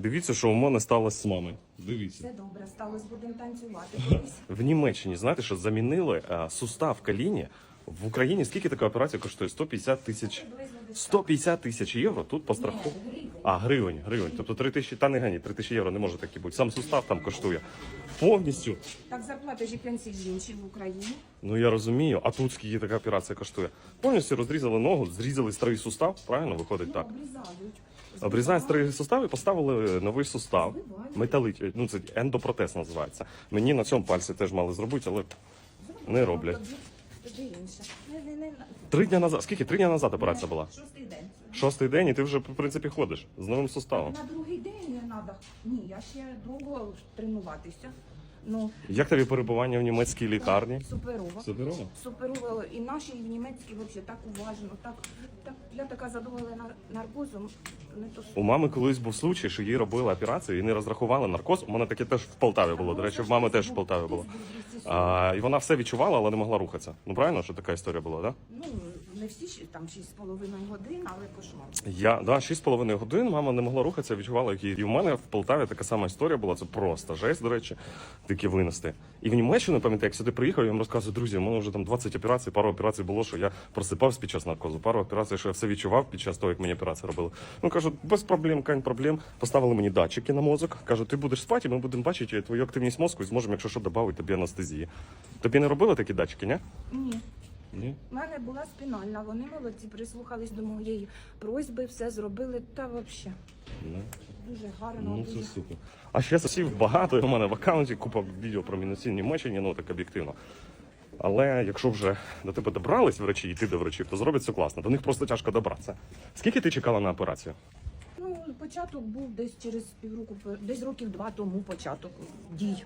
Дивіться, що у мене сталося з мамою. Дивіться. Все добре, сталося, будемо танцювати колись. В Німеччині, знаєте, що замінили а, сустав в коліні. В Україні скільки така операція коштує? 150 тисяч. 150 тисяч євро тут по страху. А, гривень, гривень. Тобто 3 тисячі, та не гані, 3 тисячі євро не може такі бути. Сам сустав там коштує. Повністю. Так зарплата ж і пенсії ж інші в Україні. Ну я розумію, а тут скільки така операція коштує? Повністю розрізали ногу, зрізали старий сустав, правильно виходить так. Обрізають. Обрізають старий сустав і поставили новий сустав. Металить, ну це ендопротез називається. Мені на цьому пальці теж мали зробити, але не роблять. Не, не, не. Три дня назад. Скільки? Три дня назад операція була? Шостий день. Шостий день, і ти вже в принципі ходиш з новим суставом. На другий день не треба. Ні, я ще довго тренуватися. Ну, Як тобі перебування в німецькій лікарні? суперово. Суперово. Суперово. І наші, і в німецькій взагалі так уважно, так, так я така задоволена наркозом. Не то У мами колись був случай, що їй робили операцію і не розрахували наркоз. У мене таке теж в Полтаві було. До речі, в мами теж в Полтаві було. А, і вона все відчувала, але не могла рухатися. Ну правильно, що така історія була, так? Да? Ну, не всі там 6,5 годин, але кошмар. Я да, 6,5 годин мама не могла рухатися, відчувала, її. І в мене в Полтаві така сама історія була. Це просто жесть, до речі, такі винести. І в Німеччину, пам'ятаю, як сюди приїхав, я вам розказую, друзі, у мене вже там 20 операцій, пару операцій було, що я просипався під час наркозу. Пару операцій, що я все відчував під час того, як мені операцію робили. Ну кажуть, без проблем, кань проблем. Поставили мені датчики на мозок. Кажуть, ти будеш спати, ми будемо бачити твою активність мозку і зможемо, якщо що, додати тобі анестезії. Тобі не робили такі датчики, ні? Ні. Ні. У мене була спінальна, вони молодці, прислухались до моєї просьби, все зробили, та взагалі Ну. дуже гарно. Ну, дуже. супер. А ще сусів багато. і У мене в аккаунті купа відео про мінусі в Німеччині, ну так об'єктивно. Але якщо вже до тебе добрались врачі, і ти до врачів, то зроблять все класно. До них просто тяжко добратися. Скільки ти чекала на операцію? Ну, початок був десь через півроку, десь років два тому початок дій.